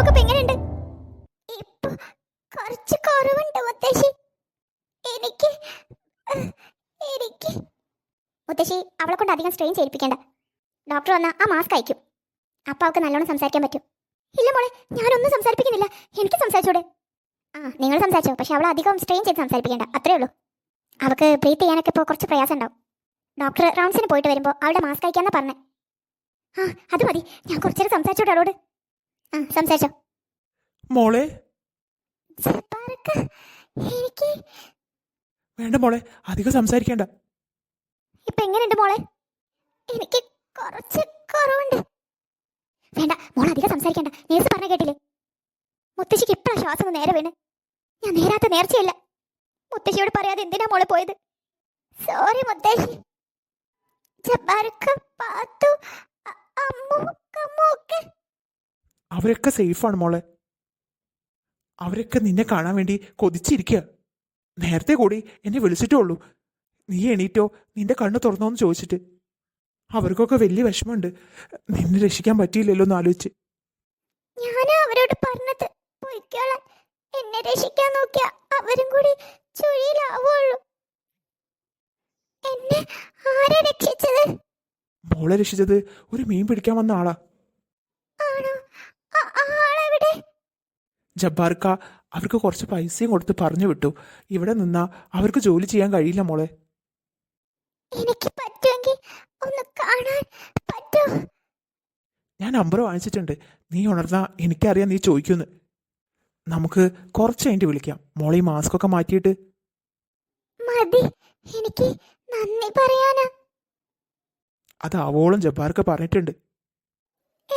ഇപ്പൊ എങ്ങനെയുണ്ട്? ഇപ്പൊ കുറച്ച് കുറവുണ്ട് മുത്തശ്ശി. എനിക്ക് എനിക്ക്. മുത്തശ്ശി അവളെ കൊണ്ട് അധികം സ്ട്രെയിൻ ചെയ്യിപ്പിക്കേണ്ട. ഡോക്ടർ വന്നാൽ ആ മാസ്ക് അയക്കും. അപ്പ അവൾക്ക് നല്ലോണം സംസാരിക്കാൻ പറ്റും. ഇല്ല മോളെ ഞാനൊന്നും സംസാരിപ്പിക്കുന്നില്ല. എനിക്ക് സംസാരിച്ചൂടെ? ആ നിങ്ങൾ സംസാരിച്ചോ. പക്ഷെ അവൾ അധികം സ്ട്രെയിൻ ചെയ്ത് സംസാരിപ്പിക്കേണ്ട. അത്രേ ഉള്ളൂ. അവൾക്ക് ബ്രീത്ത് ചെയ്യാനൊക്കെ ഇപ്പോൾ കുറച്ച് പ്രയാസം ഉണ്ടാവും. ഡോക്ടർ റൗണ്ട്സിന് പോയിട്ട് വരുമ്പോൾ അവളുടെ മാസ്ക് അയക്കാന്നാ പറഞ്ഞേ. ആ അത് മതി. ഞാൻ കുറച്ചേരം സംസാരിച്ചോട്ടെ അവളോട്. സംസാരിച്ചോ. മോളെ. എനിക്ക് വേണ്ട മോളെ അധികം സംസാരിക്കണ്ട. ഇപ്പൊ എങ്ങനെയുണ്ട് മോളെ? എനിക്ക് കുറച്ച് കുറവുണ്ട്. വേണ്ട മോൾ അധികം സംസാരിക്കണ്ട. നേഴ്സ് പറഞ്ഞ കേട്ടില്ലേ? മുത്തശ്ശിക്ക് ഇപ്പഴാ ശ്വാസം നേരെ വീണ്. ഞാൻ നേരാത്ത നേർച്ചയല്ല. മുത്തശ്ശിയോട് പറയാതെ എന്തിനാ മോളെ പോയത്? സോറി മുത്തശ്ശി. ജബ്ബാർക്ക് പാത്തു അമ്മ അമ്മു കമ്മു ഒക്കെ അവരൊക്കെ സേഫാണ് മോളെ. അവരൊക്കെ നിന്നെ കാണാൻ വേണ്ടി കൊതിച്ചിരിക്കുക നേരത്തെ കൂടി എന്നെ വിളിച്ചിട്ടേ ഉള്ളൂ. നീ എണീറ്റോ? നിന്റെ കണ്ണ് തുറന്നോ എന്ന് ചോദിച്ചിട്ട്. അവർക്കൊക്കെ വലിയ വിഷമമുണ്ട്. നിന്നെ രക്ഷിക്കാൻ പറ്റിയില്ലല്ലോ എന്ന് ആലോചിച്ച്. ഞാൻ അവരോട് പറഞ്ഞത്. പൊയ്ക്കോളാൻ. എന്നെ രക്ഷിക്കാൻ നോക്കിയ അവരും കൂടി ചുഴിയിലാവുള്ളൂ. എന്നെ ആരാ രക്ഷിച്ചത്? മോളെ രക്ഷിച്ചത് ഒരു മീൻ പിടിക്കാൻ വന്ന ആളാ ആണോ ആ- ആ ആളെവിടെ ജബ്ബാർക്ക അവർക്ക് കുറച്ച് പൈസയും കൊടുത്ത് പറഞ്ഞു വിട്ടു. ഇവിടെ നിന്നാ അവർക്ക് ജോലി ചെയ്യാൻ കഴിയില്ല മോളെ. എനിക്ക് പറ്റുമെങ്കിൽ ഒന്ന് കാണാൻ പറ്റോ. ഞാൻ നമ്പർ വാങ്ങിച്ചിട്ടുണ്ട്. നീ ഉണർന്നാ എനിക്കറിയാം നീ ചോദിക്കുന്ന്. നമുക്ക് കുറച്ച് കഴിഞ്ഞിട്ട് വിളിക്കാം. മോളെ ഈ മാസ്ക് ഒക്കെ മാറ്റിയിട്ട്. മതി. എനിക്ക് നന്ദി പറയാനാ. അത് അവോളം ജബ്ബാർക്ക് പറഞ്ഞിട്ടുണ്ട്.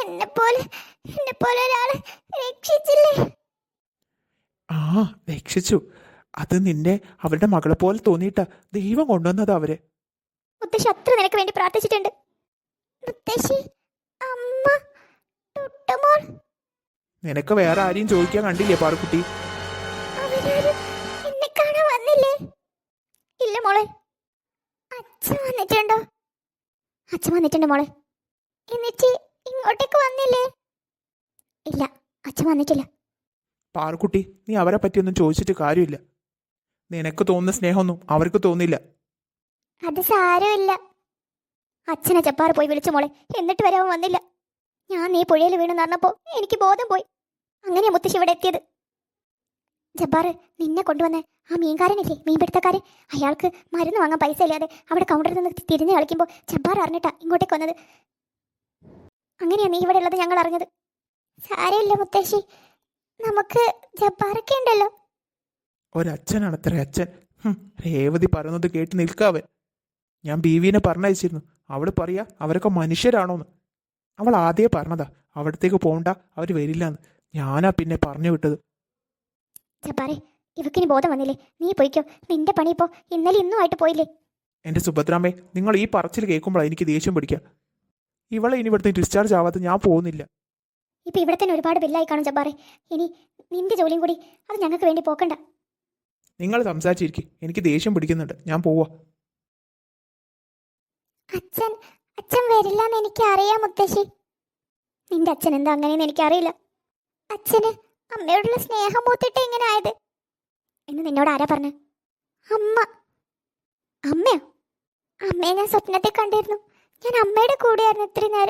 എന്നെ പോലെ എന്നെ പോലെ ഒരാളെ രക്ഷിച്ചില്ലേ? ആ രക്ഷിച്ചു. അത് നിന്നെ അവരുടെ മകളെ പോലെ തോന്നിയിട്ടാ ദൈവം കൊണ്ടുവന്നത് അവരെ. മുത്തശ്ശി അത്ര നിനക്ക് വേണ്ടി പ്രാർത്ഥിച്ചിട്ടുണ്ട്. മുത്തശ്ശി അമ്മ ടുട്ടുമോൾ നിനക്ക് വേറെ ആരെയും ചോദിക്കാൻ കണ്ടില്ലേ പാറക്കുട്ടി? എന്നെ കാണാൻ വന്നില്ലേ? ഇല്ല മോളെ. അച്ഛൻ വന്നിട്ടുണ്ടോ? അച്ഛൻ വന്നിട്ടുണ്ട് മോളെ. എന്നിട്ട് ഇങ്ങോട്ടേക്ക് വന്നില്ലേ? ഇല്ല അച്ഛൻ വന്നിട്ടില്ല. പാറക്കുട്ടി നീ അവരെ പറ്റിയൊന്നും ചോദിച്ചിട്ട് കാര്യമില്ല. നിനക്ക് തോന്നുന്ന സ്നേഹമൊന്നും അവർക്ക് തോന്നില്ല. അത് സാരമില്ല. അച്ഛനെ ചപ്പാറ് പോയി വിളിച്ചു മോളെ. എന്നിട്ട് വരെ അവൻ വന്നില്ല. ഞാൻ നീ പുഴയിൽ വീണെന്ന് പറഞ്ഞപ്പോൾ എനിക്ക് ബോധം പോയി. അങ്ങനെയാ മുത്തശ്ശി ഇവിടെ എത്തിയത്. ജബ്ബാറ് നിന്നെ കൊണ്ടുവന്ന ആ മീൻകാരനില്ലേ മീൻപിടുത്തക്കാരൻ? അയാൾക്ക് മരുന്ന് വാങ്ങാൻ പൈസ ഇല്ലാതെ അവിടെ കൗണ്ടറിൽ നിന്ന് തിരിഞ്ഞു കളിക്കുമ്പോൾ ജബ്ബാർ അറിഞ്ഞിട്ടാ ഇങ്ങോട്ടേക്ക് വന്നത്. അങ്ങനെയാ നീ ഇവിടെ ഉള്ളത് ഞങ്ങൾ അറിഞ്ഞത്. സാരമില്ല മുത്തശ്ശി. നമുക്ക് ജബ്ബാറൊക്കെ ഉണ്ടല്ലോ. ഒരച്ഛനാണത്രേ അച്ഛൻ. രേവതി പറയുന്നത് കേട്ട് നിൽക്കാവൻ. ഞാൻ ബീവിനെ പറഞ്ഞയച്ചിരുന്നു. അവൾ പറയാ അവരൊക്കെ മനുഷ്യരാണോന്ന്. അവൾ ആദ്യമേ പറഞ്ഞതാ. അവിടത്തേക്ക് പോണ്ട അവർ വരില്ലാന്ന്. ഞാനാ പിന്നെ പറഞ്ഞു വിട്ടത്. ജബ്ബാറെ ഇവക്കിനി ബോധം വന്നില്ലേ? നീ പോയിക്കോ. നിന്റെ പണി ഇപ്പോ ഇന്നലെ ഇന്നും ആയിട്ട് പോയില്ലേ? എന്റെ സുഭദ്രാമ്മേ നിങ്ങൾ ഈ പറച്ചിൽ കേൾക്കുമ്പോഴാണ് എനിക്ക് ദേഷ്യം പിടിക്കുക ഇവളെ ഇനി ഇവിടുത്തെ ഡിസ്ചാർജ് ആവാതെ ഞാൻ പോകുന്നില്ല. ഇപ്പൊ ഇവിടെ തന്നെ ഒരുപാട് ബില്ലായി കാണും ജബ്ബാറെ. ഇനി നിന്റെ ജോലിയും കൂടി അത് ഞങ്ങൾക്ക് വേണ്ടി പോക്കണ്ട. നിങ്ങൾ സംസാരിച്ചിരിക്കും. എനിക്ക് ദേഷ്യം പിടിക്കുന്നുണ്ട്. ഞാൻ പോവാ. അച്ഛൻ അച്ഛൻ വരില്ല എന്ന് എനിക്ക് അറിയാം മുത്തശ്ശി. നിന്റെ അച്ഛൻ എന്താ അങ്ങനെയെന്ന് എനിക്കറിയില്ല. അച്ഛന് അമ്മയോടുള്ള സ്നേഹം മൂത്തിട്ട് ഇങ്ങനെ ആയത്. എന്ന് നിന്നോട് ആരാ പറഞ്ഞു? അമ്മ. അമ്മയോ? അമ്മയെ ഞാൻ സ്വപ്നത്തിൽ കണ്ടിരുന്നു. ഞാൻ അമ്മയുടെ കൂടെയായിരുന്നു ഇത്രയും നേരം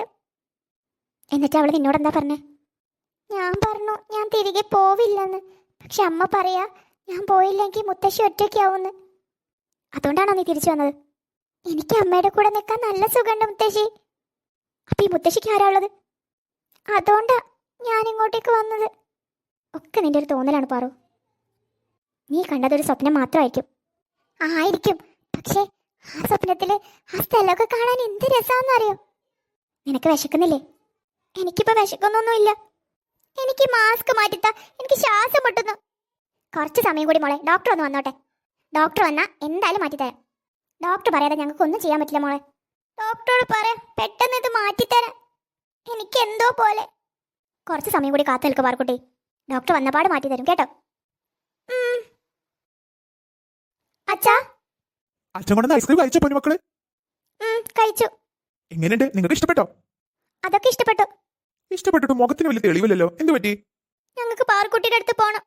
എന്നിട്ട് അവൾ നിന്നോട് എന്താ പറഞ്ഞേ? ഞാൻ പറഞ്ഞു ഞാൻ തിരികെ പോവില്ലെന്ന്. പക്ഷെ അമ്മ പറയാ ഞാൻ പോയില്ലെങ്കിൽ മുത്തശ്ശി ഒറ്റയ്ക്കാവുന്ന്. അതുകൊണ്ടാണോ നീ തിരിച്ചു വന്നത്? എനിക്ക് അമ്മയുടെ കൂടെ നിൽക്കാൻ നല്ല സുഖമുണ്ട് മുത്തശ്ശി. അപ്പൊ ഈ മുത്തശ്ശിക്ക് ആരാ ഉള്ളത്? അതുകൊണ്ടാ ഞാൻ ഇങ്ങോട്ടേക്ക് വന്നത്. ഒക്കെ നിന്റെ ഒരു തോന്നലാണ് പാറു. നീ കണ്ടതൊരു സ്വപ്നം മാത്രമായിരിക്കും. ആയിരിക്കും. പക്ഷേ ആ സ്വപ്നത്തിൽ ആ സ്ഥലമൊക്കെ കാണാൻ എന്ത് രസാന്നറിയോ? നിനക്ക് വിശക്കുന്നില്ലേ? എനിക്കിപ്പോ വിശക്കുന്നൊന്നുമില്ല. എനിക്ക് മാസ്ക് മാറ്റിത്താ. എനിക്ക് ശ്വാസം മുട്ടുന്നു. കുറച്ച് സമയം കൂടി മോളെ ഡോക്ടർ ഒന്ന് വന്നോട്ടെ. ഡോക്ടർ വന്നാ എന്തായാലും മാറ്റിത്തരാം. ഡോക്ടർ പറയാതെ ഞങ്ങൾക്ക് ഒന്നും ചെയ്യാൻ പറ്റില്ല മോളെ. ഡോക്ടറോട് പറയാം പെട്ടെന്ന് ഇത് മാറ്റിത്തരാം. എനിക്ക് എന്തോ പോലെ. കുറച്ച് സമയം കൂടി കാത്തു നിൽക്കുക പാർക്കുട്ടി ഡോക്ടർ വന്നപാട് മാറ്റി തരും കേട്ടോ അച്ഛാ. അച്ഛൻ കൊണ്ടുവന്ന ഐസ്ക്രീം കഴിച്ചോ പൊന്നുമക്കൾ? മക്കൾ കഴിച്ചു. എങ്ങനെയുണ്ട്? നിങ്ങൾക്ക് ഇഷ്ടപ്പെട്ടോ? അതൊക്കെ ഇഷ്ടപ്പെട്ടു. ഇഷ്ടപ്പെട്ടിട്ട് മുഖത്തിന് വലിയ തെളിവില്ലല്ലോ. എന്ത് പറ്റി? ഞങ്ങൾക്ക് പാറക്കുട്ടിയുടെ അടുത്ത് പോണം.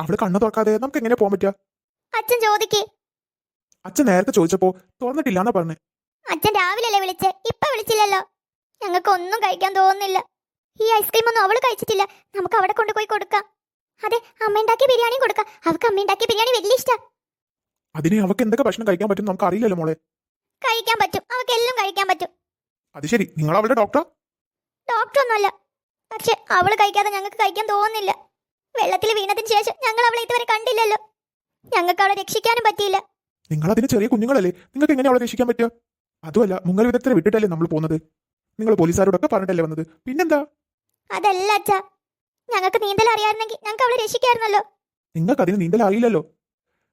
അവൾ കണ്ണു തുറക്കാതെ നമുക്ക് എങ്ങനെ പോകാൻ പറ്റാ അച്ഛൻ ചോദിക്കേ. അച്ഛൻ നേരത്തെ ചോദിച്ചപ്പോ തുറന്നിട്ടില്ലാന്നാ പറഞ്ഞു. അച്ഛൻ രാവിലെ വിളിച്ചേ? ഇപ്പൊ വിളിച്ചില്ലല്ലോ. ഞങ്ങൾക്ക് ഒന്നും കഴിക്കാൻ തോന്നുന്നില്ല. ഈ ഐസ്ക്രീം ഒന്നും അവൾ കഴിച്ചിട്ടില്ല. നമുക്ക് അവിടെ കൊണ്ടുപോയി കൊടുക്കാം. അതെ അമ്മ ഉണ്ടാക്കിയ ബിരിയാണി കൊടുക്കാം. അവക്ക് അമ്മ ഉണ്ടാക്കിയ ബിരിയാണി വലിയ ഇഷ്ടം. അതിന് അവക്ക് എന്തൊക്കെ ഭക്ഷണം കഴിക്കാൻ പറ്റും നമുക്ക് അറിയില്ലല്ലോ മോളെ. കഴിക്കാൻ പറ്റും. അവക്ക് എല്ലാം കഴിക്കാൻ പറ്റും. അത് ശരി. നിങ്ങൾ അവളുടെ ഡോക്ടർ ഡോക്ടറൊന്നുമല്ല. പക്ഷെ അവൾ കഴിക്കാതെ ഞങ്ങൾക്ക് കഴിക്കാൻ തോന്നുന്നില്ല. വെള്ളത്തിൽ വീണതിന് ശേഷം ഞങ്ങൾ അവളെ ഇതുവരെ കണ്ടില്ലല്ലോ. ഞങ്ങൾക്ക് അവളെ രക്ഷിക്കാനും പറ്റിയില്ല. നിങ്ങൾ അതിന് ചെറിയ കുഞ്ഞുങ്ങളല്ലേ? നിങ്ങൾക്ക് എങ്ങനെ അവളെ രക്ഷിക്കാൻ പറ്റുക? അതുമല്ല മുങ്ങൽ വിദഗ്ധരെ വിട്ടിട്ടല്ലേ നമ്മൾ പോകുന്നത്? നിങ്ങൾ പോലീസുകാരോടൊക്കെ പറഞ്ഞിട്ടല്ലേ വന്നത്? പിന്നെന്താ? അതല്ല അച്ഛാ. ഞങ്ങൾക്ക് നീന്തൽ അറിയാമായിരുന്നെങ്കിൽ ഞങ്ങൾക്ക് അവളെ രക്ഷിക്കായിരുന്നല്ലോ. നിങ്ങൾക്ക് അതിന് നീന്തൽ അറിയില്ലല്ലോ.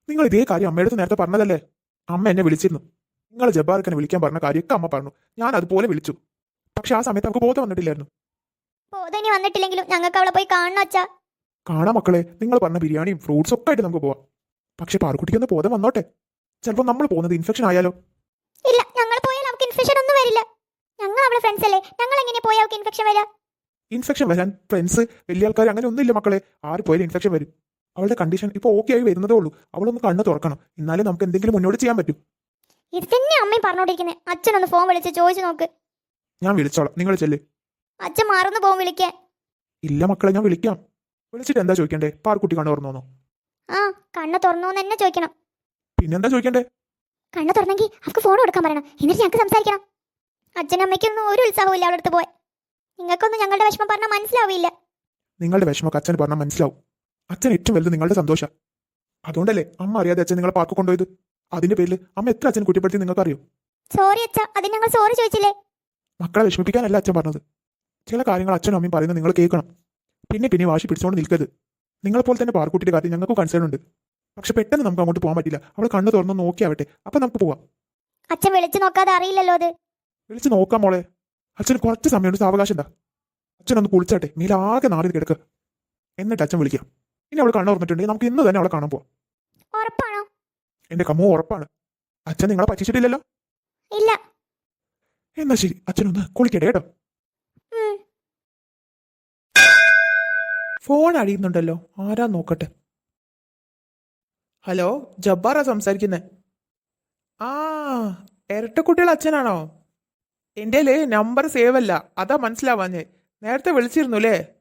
നിങ്ങൾ ഇതേ കാര്യം അമ്മയുടെ നേരത്തെ പറഞ്ഞതല്ലേ? അമ്മ എന്നെ വിളിച്ചിരുന്നു. നിങ്ങൾ ജബ്ബാർക്കനെ വിളിക്കാൻ പറഞ്ഞ കാര്യമൊക്കെ അമ്മ പറഞ്ഞു. ഞാൻ അതുപോലെ വിളിച്ചു. പക്ഷെ ആ സമയത്ത് നമുക്ക് ബോധം വന്നിട്ടില്ലായിരുന്നു. ബോധനി വന്നിട്ടില്ലെങ്കിലും ഞങ്ങൾക്ക് അവളെ പോയി കാണണം അച്ഛാ. കാണാം മക്കളെ. നിങ്ങൾ പറഞ്ഞ ബിരിയാണിയും ഫ്രൂട്ട്സ് ഒക്കെ ആയിട്ട് നമുക്ക് പോവാം. പക്ഷെ പാർക്കുട്ടിക്കൊന്ന് ബോധം വന്നോട്ടെ. ചിലപ്പോൾ നമ്മൾ പോകുന്നത് ഇൻഫെക്ഷൻ ആയാലോ? ഇല്ല ഞങ്ങൾ പോയാൽ നമുക്ക് ഇൻഫെക്ഷൻ ഒന്നും വരില്ല. ഞങ്ങൾ അവളെ ഫ്രണ്ട്സ് അല്ലേ? ഞങ്ങൾ എങ്ങനെ പോയാൽ അവൾക്ക് ഇൻഫെക്ഷൻ വരാം? ഇൻഫെക്ഷൻ വരാൻ ഫ്രണ്ട്സ് വലിയ ആൾക്കാർ അങ്ങനെ ഒന്നുമില്ല മക്കളെ. ആര് പോയാലും ഇൻഫെക്ഷൻ വരും. അവളുടെ കണ്ടീഷൻ ഇപ്പോൾ ഓക്കെ ആയി വരുന്നതേ ഉള്ളൂ. അവളൊന്ന് കണ്ണ് തുറക്കണം. എന്നാലേ നമുക്ക് എന്തെങ്കിലും മുന്നോട്ട് ചെയ്യാൻ പറ്റും. ഇത് തന്നെ അമ്മയും പറഞ്ഞോണ്ടിരിക്കുന്നത് അച്ഛനൊന്ന് ഫോൺ വിളിച്ച് ചോദിച്ചു നോക്ക്. ഞാൻ വിളിച്ചോളാം. നിങ്ങൾ ചെല്ല്. അച്ഛൻ മറന്നു പോകും വിളിക്കാൻ. ഇല്ല മക്കളെ ഞാൻ വിളിക്കാം. വിളിച്ചിട്ട് എന്താ ചോദിക്കണ്ടേ? പാർക്കുട്ടി കണ്ണു തുറന്നോന്നോ ആ കണ്ണ് തുറന്നോന്ന് തന്നെ ചോദിക്കണം. പിന്നെന്താ ചോദിക്കണ്ടേ? കണ്ണ് തുറന്നെങ്കിൽ അവർക്ക് ഫോൺ കൊടുക്കാൻ പറയണം. എന്നിട്ട് ഞങ്ങൾക്ക് സംസാരിക്കണം. അച്ഛനും അമ്മയ്ക്കൊന്നും ഒരു ഉത്സാഹവും ഇല്ല അവിടെ അടുത്ത് പോയി നിങ്ങൾക്കൊന്നും ഞങ്ങളുടെ വിഷമം പറഞ്ഞാൽ മനസ്സിലാവില്ല. നിങ്ങളുടെ വിഷമമൊക്കെ അച്ഛന് പറഞ്ഞാൽ മനസ്സിലാവും. അച്ഛൻ ഏറ്റവും വലുത് നിങ്ങളുടെ സന്തോഷം. അതുകൊണ്ടല്ലേ അമ്മ അറിയാതെ അച്ഛൻ നിങ്ങളെ പാർക്ക് കൊണ്ടുപോയത്? അതിന്റെ പേരിൽ അമ്മ എത്ര അച്ഛൻ കുറ്റപ്പെടുത്തി നിങ്ങൾക്ക് അറിയോ സോറി അച്ഛ അതിന് ഞങ്ങൾ സോറി ചോദിച്ചില്ലേ? മക്കളെ വിഷമിപ്പിക്കാനല്ല അച്ഛൻ പറഞ്ഞത്. ചില കാര്യങ്ങൾ അച്ഛനും അമ്മയും പറയുന്നത് നിങ്ങൾ കേൾക്കണം. പിന്നെ പിന്നെ വാശി പിടിച്ചുകൊണ്ട് നിൽക്കരുത്. നിങ്ങളെപ്പോലെ തന്നെ പാർക്കുട്ടിയുടെ കാര്യം ഞങ്ങൾക്ക് കൺസേൺ ഉണ്ട്. പക്ഷെ പെട്ടെന്ന് നമുക്ക് അങ്ങോട്ട് പോകാൻ പറ്റില്ല. അവൾ കണ്ണു തുറന്ന് നോക്കിയാവട്ടെ. അപ്പൊ നമുക്ക് പോവാം. അച്ഛൻ വിളിച്ചു നോക്കാതെ അറിയില്ലല്ലോ അത്. വിളിച്ചു നോക്കാം മോളെ. അച്ഛന് കുറച്ച് സമയമുണ്ട്. സാവകാശം എന്താ അച്ഛനൊന്ന് കുളിച്ചാട്ടെ. നീലാകെ നാളെ കിടക്കുക എന്നിട്ട് അച്ഛൻ വിളിക്കാം. ഇനി അവൾ കണ്ണു തുറന്നിട്ടുണ്ടെങ്കിൽ നമുക്ക് ഇന്ന് തന്നെ അവളെ കാണാൻ പോവാം. എന്റെ കമ്മു ഉറപ്പാണ്. അച്ഛൻ നിങ്ങളെ പറ്റിച്ചിട്ടില്ലല്ലോ? ഇല്ല. എന്നാ ശരി അച്ഛനൊന്ന് കുളിക്കട്ടെ കേട്ടോ. ഫോൺ അഴിയുന്നുണ്ടല്ലോ ആരാ നോക്കട്ടെ? ഹലോ ജബ്ബാറാ സംസാരിക്കുന്നേ. ആ ഇരട്ടക്കുട്ടികൾ അച്ഛനാണോ? എന്റെ നമ്പർ സേവ് അല്ല അതാ മനസ്സിലാവാഞ്ഞേ. നേരത്തെ വിളിച്ചിരുന്നു അല്ലേ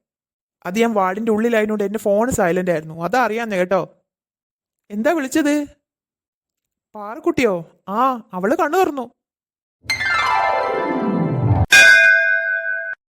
അത് ഞാൻ വാർഡിന്റെ ഉള്ളിലായതുകൊണ്ട് എന്റെ ഫോൺ സൈലന്റ് ആയിരുന്നു അതാ അറിയാന്നേ കേട്ടോ. എന്താ വിളിച്ചത്? പാറക്കുട്ടിയോ? ആ അവൾ കണ്ണു തുറന്നു.